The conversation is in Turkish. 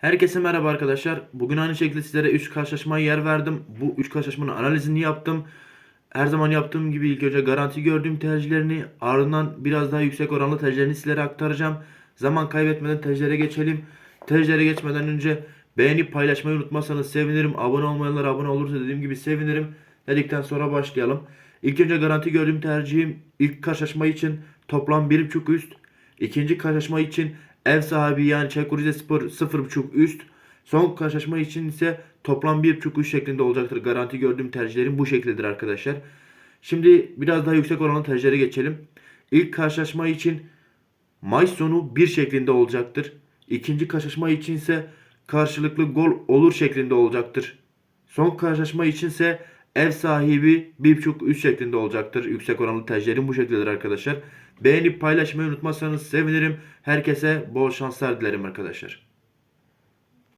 Herkese merhaba arkadaşlar. Bugün aynı şekilde sizlere 3 karşılaşmaya yer verdim. Bu 3 karşılaşmanın analizini yaptım. Her zaman yaptığım gibi ilk önce garanti gördüğüm tercihlerini ardından biraz daha yüksek oranlı tercihlerini sizlere aktaracağım. Zaman kaybetmeden tercihlere geçelim. Tercihlere geçmeden önce beğenip paylaşmayı unutmazsanız sevinirim. Abone olmayanlar abone olursa dediğim gibi sevinirim. Dedikten sonra başlayalım. İlk önce garanti gördüğüm tercihim ilk karşılaşma için toplam 1.5 üst. İkinci karşılaşma için ev sahibi yani Çaykur Rizespor 0.5 üst. Son karşılaşma için ise toplam 1.5 üst şeklinde olacaktır. Garanti gördüğüm tercihlerim bu şekildedir arkadaşlar. Şimdi biraz daha yüksek oranlı tercihlere geçelim. İlk karşılaşma için maç sonu 1 şeklinde olacaktır. İkinci karşılaşma için ise karşılıklı gol olur şeklinde olacaktır. Son karşılaşma içinse ev sahibi 1.5 üst şeklinde olacaktır. Yüksek oranlı tercihlerim bu şekildedir arkadaşlar. Beğenip paylaşmayı unutmazsanız sevinirim. Herkese bol şanslar dilerim arkadaşlar.